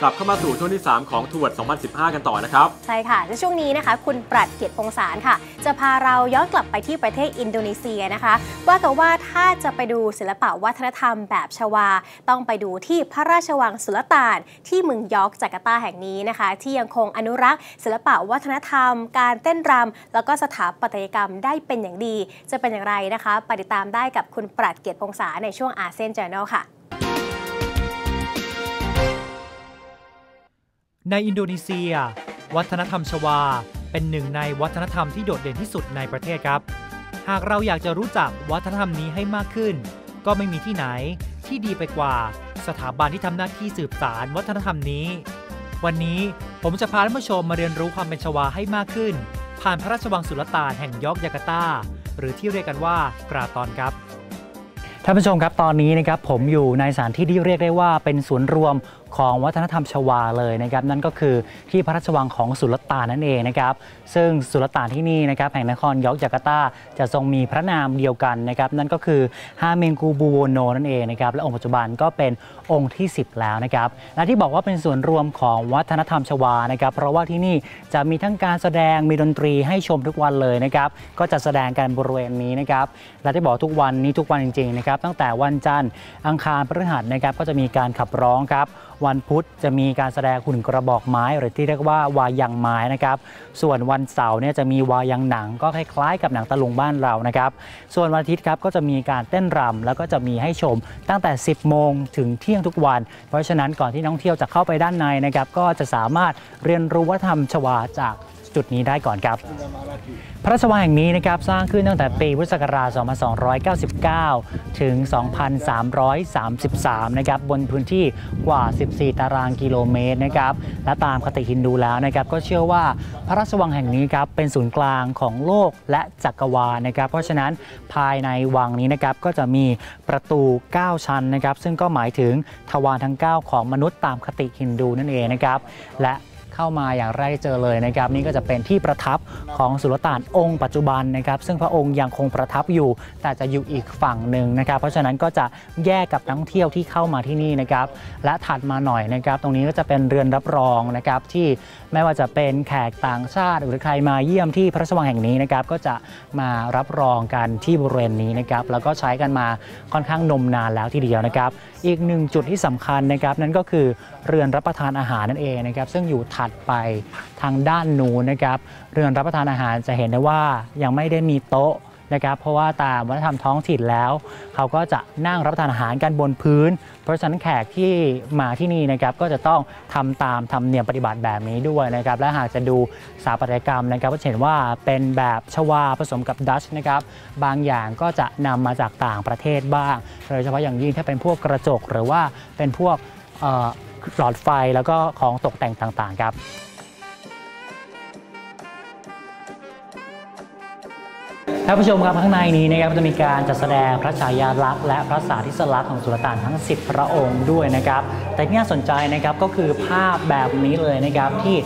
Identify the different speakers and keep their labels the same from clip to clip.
Speaker 1: กลับเข้ามาสู่ช่วงที่ 3 ของทวด2015 กันต่อนะครับ
Speaker 2: ใช่ค่ะในช่วงนี้นะคะ คุณปรัดเกียรติพงษารค่ะ จะพาเราย้อนกลับไปที่ประเทศอินโดนีเซียนะคะ ว่ากันว่าถ้าจะไปดูศิลปะวัฒนธรรมแบบชวา ต้องไปดูที่พระราชวังสุลต่าน ที่เมืองยอร์กจาการ์ตาแห่งนี้นะคะ ที่ยังคงอนุรักษ์ ศิลปะวัฒนธรรม การเต้นรำแล้วก็สถาปัตยกรรมได้เป็นอย่างดี จะเป็นอย่างไรนะคะ ไปติดตามได้กับคุณปรัดเกียรติพงษาในช่วงอาเซียน j o u r n a l ค่ะ
Speaker 3: ในอินโดนีเซีย วัฒนธรรมชวา เป็นหนึ่งในวัฒนธรรมที่โดดเด่นที่สุดในประเทศครับ หากเราอยากจะรู้จักวัฒนธรรมนี้ให้มากขึ้น ก็ไม่มีที่ไหนที่ดีไปกว่าสถาบันที่ทำหน้าที่สืบสารวัฒนธรรมนี้ วันนี้ผมจะพาท่านผู้ชมมาเรียนรู้ความเป็นชวาให้มากขึ้น ผ่านพระราชวังสุลต่านแห่งยอกยาการ์ตา หรือที่เรียกกันว่ากราตอนครับ ท่านผู้ชมครับตอนนี้นะครับผมอยู่ในสถานที่ที่เรียกได้ว่าเป็นศูนย์รวมของวัฒนธรรมชวาเลยนะครับนั่นก็คือที่พระราชวังของสุลต่านนั่นเองนะครับซึ่งสุลต่านที่นี่นะครับแห่งนครยอร์กจาการ์ตาจะทรงมีพระนามเดียวกันนะครับนั่นก็คือฮาเมงกูบูโวโนนั่นเองนะครับและองค์ปัจจุบันก็เป็นองค์ที่ 10 แล้วนะครับและที่บอกว่าเป็นส่วนย์รวมของวัฒนธรรมชวานะครับเพราะว่าที่นี่จะมีทั้งการแสดงมีดนตรีให้ชมทุกวันเลยนะครับก็จะแสดงกันบริเวณนี้นะครับและที่บอกทุกวันนี้ทุกวันจริงๆนะครับตั้งแต่วันจันทร์อังคารพฤหัสนะครับก็จะมีการขับร้องครับ วันพุธจะมีการแสดงหุ่นกระบอกไม้หรือที่เรียกว่าวายังไม้นะครับ ส่วนวันเสาร์เนี่ยจะมีวายังหนังก็คล้ายๆ กับหนังตะลุงบ้านเรานะครับ ส่วนวันอาทิตย์ครับก็จะมีการเต้นรำแล้วก็จะมีให้ชมตั้งแต่ 10 โมงถึงเที่ยงทุกวัน เพราะฉะนั้นก่อนที่นักท่องเที่ยวจะเข้าไปด้านในนะครับก็จะสามารถเรียนรู้วัฒนธรรมชวาจาก จุดนี้ได้ก่อนครับ พระราชวังแห่งนี้นะครับสร้างขึ้นตั้งแต่ปีพุทธศักราช 2299 ถึง 2333 นะครับบนพื้นที่กว่า 14 ตารางกิโลเมตรนะครับและตามคติฮินดูแล้วนะครับก็เชื่อว่าพระราชวังแห่งนี้ครับเป็นศูนย์กลางของโลกและจักรวาลนะครับเพราะฉะนั้นภายในวังนี้นะครับก็จะมีประตู 9 ชั้นนะครับซึ่งก็หมายถึงทวารทั้ง 9 ของมนุษย์ตามคติฮินดูนั่นเองนะครับและ เข้ามาอย่างแรกเจอเลยนะครับ นี่ก็จะเป็นที่ประทับของสุลต่านองค์ปัจจุบันนะครับ ซึ่งพระองค์ยังคงประทับอยู่ แต่จะอยู่อีกฝั่งหนึ่งนะครับ เพราะฉะนั้นก็จะแยกกับนักท่องเที่ยวที่เข้ามาที่นี่นะครับ และถัดมาหน่อยนะครับ ตรงนี้ก็จะเป็นเรือนรับรองนะครับที่ไม่ว่าจะเป็นแขกต่างชาติหรือใครมาเยี่ยมที่พระราชวังแห่งนี้นะครับ ก็จะมารับรองกันที่บริเวณนี้นะครับ แล้วก็ใช้กันมาค่อนข้างนมนานแล้วทีเดียวนะครับอีกหนึ่งจุดที่สำคัญนะครับนั่นก็คือเรือนรับประทานอาหารนั่นเองนะครับซึ่งอยู่ถัดไปทางด้านนู้นนะครับเรือนรับประทานอาหารจะเห็นได้ว่ายังไม่ได้มีโต๊ะ นะครับเพราะว่าตามวัฒนธรรมท้องถิ่นแล้ว เขาก็จะนั่งรับประทานอาหารกันบนพื้น เพราะฉะนั้นแขกที่มาที่นี่นะครับก็จะต้องทำตามธรรมเนียมปฏิบัติแบบนี้ด้วยนะครับและหากจะดูสถาปัตยกรรมนะครับก็เห็นว่าเป็นแบบชวาผสมกับดัชนะครับบางอย่างก็จะนำมาจากต่างประเทศบ้างโดยเฉพาะอย่างยิ่งถ้าเป็นพวกกระจกหรือว่าเป็นพวกหลอดไฟแล้วก็ของตกแต่งต่างๆครับ ท่านผู้ชมครับข้างในนี้นะครับจะมีการจัดแสดงพระฉายาลักษณ์และพระสาธิสลักษณ์ของสุลต่านทั้ง 10 พระองค์ด้วยนะครับ แต่ที่น่าสนใจนะครับก็คือภาพแบบนี้เลยนะครับที่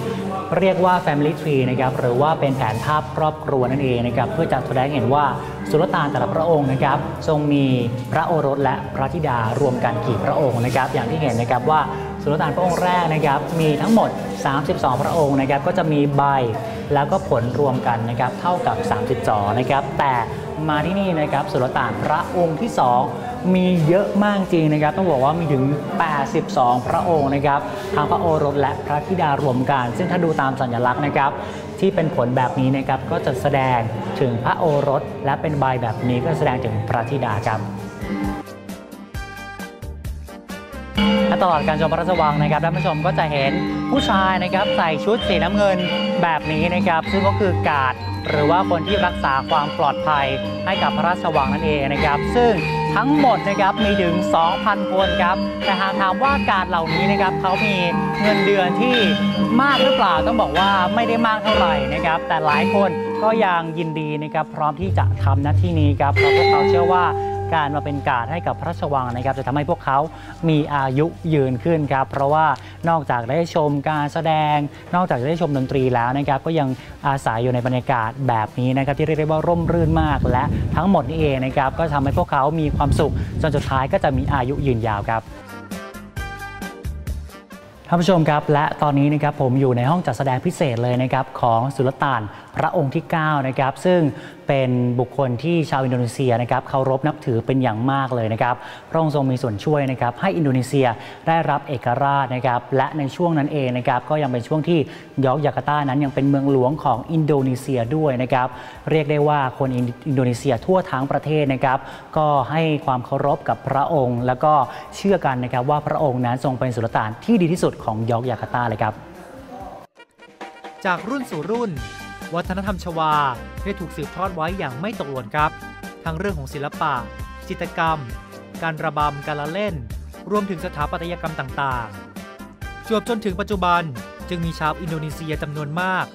Speaker 3: เรียกว่า Family Tree นะครับหรือว่าเป็นแผนภาพครอบครัวนั่นเองนะครับเพื่อจะแสดงเห็นว่าสุลต่านแต่ละพระองค์นะครับทรงมีพระโอรสและพระธิดารวมกันกี่พระองค์นะครับอย่างที่เห็นนะครับว่าสุลต่านพระองค์แรกนะครับมีทั้งหมด 32 พระองค์นะครับก็จะมีใบแล้วก็ผลรวมกันนะครับเท่ากับ 32 นะครับแต่มาที่นี่นะครับสุลต่านพระองค์ที่ 2 มีเยอะมากจริงนะครับ ต้องบอกว่ามีถึง 82 พระองค์นะครับทั้งพระโอรสและพระธิดารวมกัน ซึ่งถ้าดูตามสัญลักษณ์นะครับ ที่เป็นผลแบบนี้นะครับก็จะแสดงถึงพระโอรส และเป็นใบแบบนี้ก็แสดงถึงพระธิดาครับ ตลอดการชมพระราชวังนะครับท่านผู้ชมก็จะเห็นผู้ชายนะครับใส่ชุดสีน้ำเงินแบบนี้นะครับ ซึ่งก็คือกาดหรือว่าคนที่รักษาความปลอดภัยให้กับพระราชวังนั่นเองนะครับ ซึ่งทั้งหมดนะครับมีถึง 2,000 คนครับ แต่หากถามว่ากาดเหล่านี้นะครับเขามีเงินเดือนที่มากหรือเปล่าต้องบอกว่าไม่ได้มากเท่าไหร่นะครับ แต่หลายคนก็ยังยินดีนะครับพร้อมที่จะทำหน้าที่นี้ครับเพราะพวกเขาเชื่อว่า การมาเป็นกาดให้กับพระราชวังนะครับ จะทำให้พวกเขามีอายุยืนขึ้นครับ เพราะว่านอกจากได้ชมการแสดง นอกจากจะได้ชมดนตรีแล้วนะครับ ก็ยังอาศัยอยู่ในบรรยากาศแบบนี้นะครับ ที่เรียกได้ว่าร่มรื่นมาก และทั้งหมดนี้เองนะครับ ก็ทำให้พวกเขามีความสุขจนสุดท้ายก็จะมีอายุยืนยาวครับท่านผู้ชมครับและตอนนี้นะครับผมอยู่ในห้องจัดแสดงพิเศษเลยนะครับของสุลต่าน พระองค์ที่9นะครับซึ่งเป็นบุคคลที่ชาวอินโดนีเซียนะครับเคารพนับถือเป็นอย่างมากเลยนะครับพระองค์ทรงมีส่วนช่วยนะครับให้อินโดนีเซียได้รับเอกราชนะครับและในช่วงนั้นเองนะครับก็ยังเป็นช่วงที่ยอร์กจาการ์ตานั้นยังเป็นเมืองหลวงของอินโดนีเซียด้วยนะครับเรียกได้ว่าคนอินโดนีเซียทั่วทั้งประเทศนะครับก็ให้ความเคารพกับพระองค์ แล้วก็เชื่อกันนะครับว่าพระองค์นั้นทรงเป็นสุลต่านที่ดีที่สุดของยอร์กจาการ์ตาเลยครับจากรุ่นสู่รุ่น วัฒนธรรมชวาได้ถูกสืบทอดไว้อย่างไม่ตกหล่นครับ ทั้งเรื่องของศิลปะ จิตรกรรม การระบำการละเล่น รวมถึงสถาปัตยกรรมต่างๆจวบจนถึงปัจจุบันจึงมีชาวอินโดนีเซียจำนวนมาก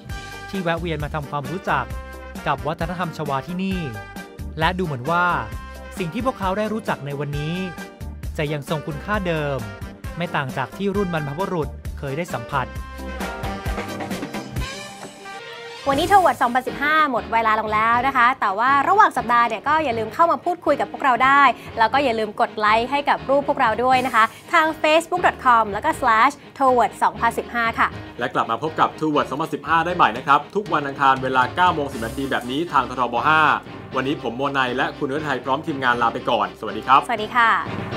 Speaker 3: ที่แวะเวียนมาทำความรู้จักกับวัฒนธรรมชวาที่นี่ และดูเหมือนว่า สิ่งที่พวกเขาได้รู้จักในวันนี้ จะยังทรงคุณค่าเดิม ไม่ต่างจากที่รุ่นบรรพบุรุษเคยได้สัมผัส
Speaker 2: วันนี้ทวด2015 หมดเวลาลงแล้วนะคะ แต่ว่าระหว่างสัปดาห์เนี่ยก็อย่าลืมเข้ามาพูดคุยกับพวกเราได้ แล้วก็อย่าลืมกดไลค์ให้กับรูปพวกเราด้วยนะคะ ทาง facebook.com แล้วก็ slash toward 2015 ค่ะ
Speaker 1: และกลับมาพบกับ Toward 2015 ได้ใหม่นะครับ ทุกวันอังคารเวลา9โมง10นาทีแบบนี้ทางทรบ5วันนี้ผมโมไนและคุณเนื้อไทยพร้อมทีมงานลาไปก่อน สวัสดีครับ
Speaker 2: สวัสดีค่ะ